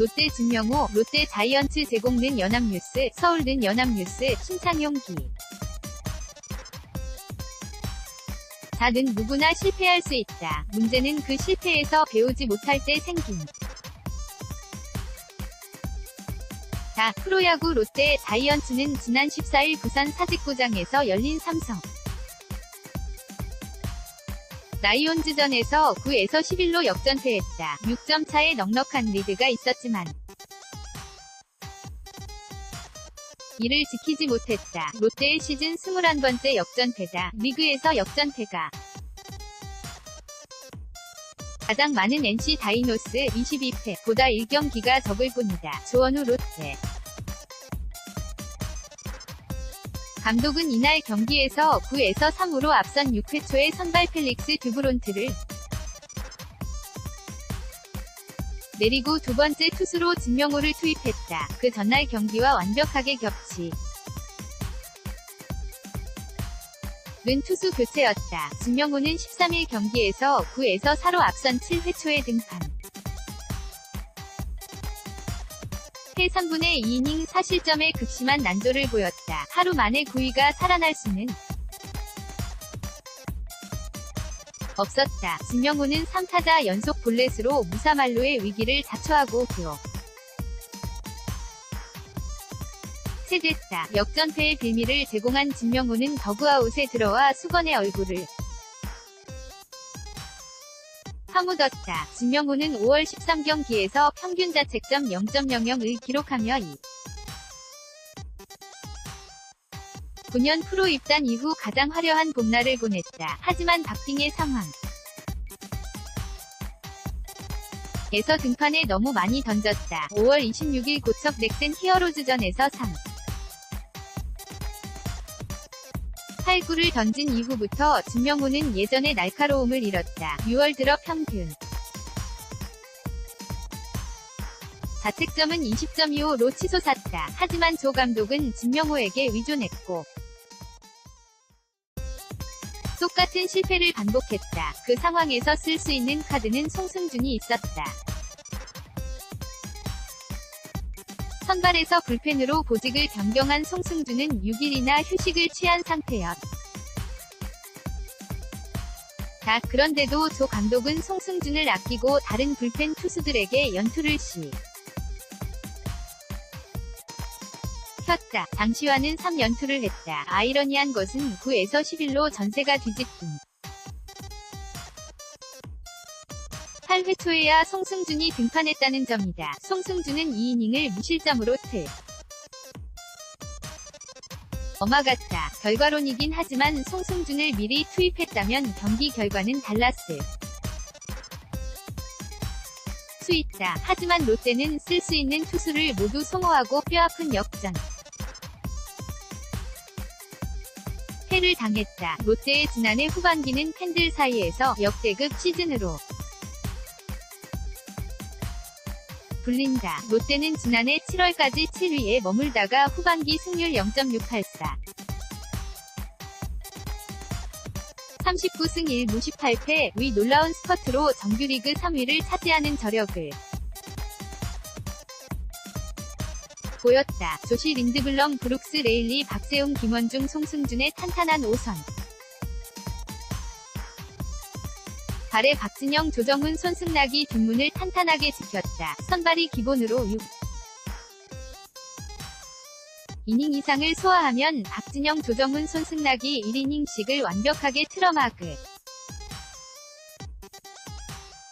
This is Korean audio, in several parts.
롯데 진명호, 롯데 자이언츠 제공는 연합뉴스, 서울는 연합뉴스, 신창용 기. 자는 누구나 실패할 수 있다. 문제는 그 실패에서 배우지 못할 때 생긴. 자, 프로야구 롯데 자이언츠는 지난 14일 부산 사직구장에서 열린 삼성. 라이온즈전에서 9에서 11로 역전패했다. 6점 차의 넉넉한 리드가 있었지만 이를 지키지 못했다. 롯데의 시즌 21번째 역전패다. 리그에서 역전패가 가장 많은 NC 다이노스 22패 보다 1경기가 적을 뿐이다. 조원우 롯데 감독은 이날 경기에서 9에서 3으로 앞선 6회 초에 선발 펠릭스 드브론트를 내리고 두 번째 투수로 진명호를 투입했다. 그 전날 경기와 완벽하게 겹치. 는 투수 교체였다. 진명호는 13일 경기에서 9에서 4로 앞선 7회 초에 등판. 패 3분의 2이닝 4실점의 극심한 난조를 보였다. 하루 만에 9위가 살아날 수는 없었다. 진명호는 3타자 연속 볼넷으로 무사말로의 위기를 자초하고 교. 체됐다. 역전패의 빌미를 제공한 진명호는 더그아웃에 들어와 수건의 얼굴을 파묻었다. 진명호는 5월 13경기에서 평균 자책점 0.00을 기록하며 2. 9년 프로 입단 이후 가장 화려한 봄날을 보냈다. 하지만 박빙의 상황. 에서 등판에 너무 많이 던졌다. 5월 26일 고척 넥센 히어로즈전에서 3. 8구를 던진 이후부터 진명호는 예전의 날카로움을 잃었다. 6월 들어 평균 자책점은 20.25로 치솟았다. 하지만 조 감독은 진명호에게 위존했고 똑같은 실패를 반복했다. 그 상황에서 쓸 수 있는 카드는 송승준이 있었다. 선발에서 불펜으로 보직을 변경한 송승준은 6일이나 휴식을 취한 상태였. 다 그런데도 조 감독은 송승준을 아끼고 다른 불펜 투수들에게 연투를 시. 켰다. 장시환은 3연투를 했다. 아이러니한 것은 9에서 11로 전세가 뒤집힌. 8 회 초에야 송승준이 등판했다는 점이다. 송승준은 2이닝을 무실점으로 틀. 어마 같다. 결과론이긴 하지만 송승준을 미리 투입했다면 경기 결과는 달랐을 수 있다. 하지만 롯데는 쓸 수 있는 투수를 모두 소모하고 뼈아픈 역전. 패를 당했다. 롯데의 지난해 후반기는 팬들 사이에서 역대급 시즌으로 불린다. 롯데는 지난해 7월까지 7위에 머물다가 후반기 승률 0.684. 39승 1무 18패 위 놀라운 스커트로 정규리그 3위를 차지하는 저력을 보였다. 조시 린드블럼 브룩스 레일리 박세웅 김원중 송승준의 탄탄한 5선 발에 박진영 조정훈 손승락이 뒷문을 탄탄하게 지켰다. 선발이 기본으로 6. 이닝 이상을 소화하면 박진영 조정훈 손승락이 1이닝씩을 완벽하게 틀어막을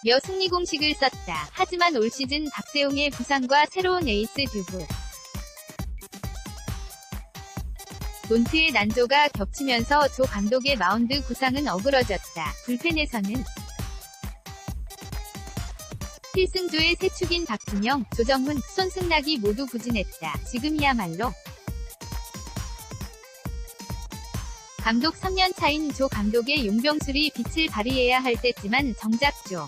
며 승리 공식을 썼다. 하지만 올 시즌 박세웅의 부상과 새로운 에이스 듀브 본트의 난조가 겹치면서 조 감독의 마운드 구상은 어그러졌다. 불펜에서는 필승조의 세축인 박진영, 조정훈, 손승락이 모두 부진했다. 지금이야말로 감독 3년 차인 조 감독의 용병술이 빛을 발휘해야 할 때지만 정작 조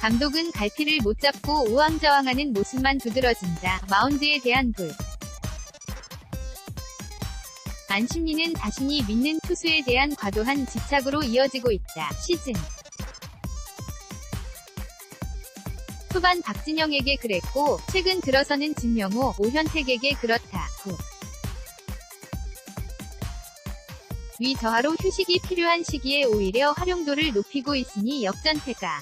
감독은 갈피를 못 잡고 우왕좌왕하는 모습만 두드러진다. 마운드에 대한 불. 안심리는 자신이 믿는 투수에 대한 과도한 집착으로 이어지고 있다. 시즌 초반 박진영에게 그랬고 최근 들어서는 진명호, 오현택에게 그렇다. 9. 위 저하로 휴식이 필요한 시기에 오히려 활용도를 높이고 있으니 역전패가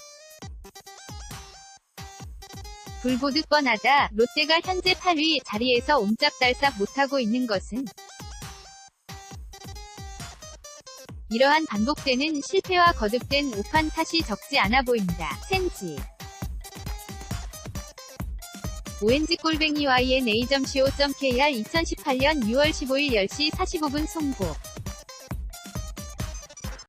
불보듯 뻔하다. 롯데가 현재 8위 자리에서 옴짝달싹 못하고 있는 것은 이러한 반복되는 실패와 거듭된 오판 탓이 적지 않아 보인다. 센지 꼴뱅이 YNA.co.kr 2018년 6월 15일 10시 45분 송고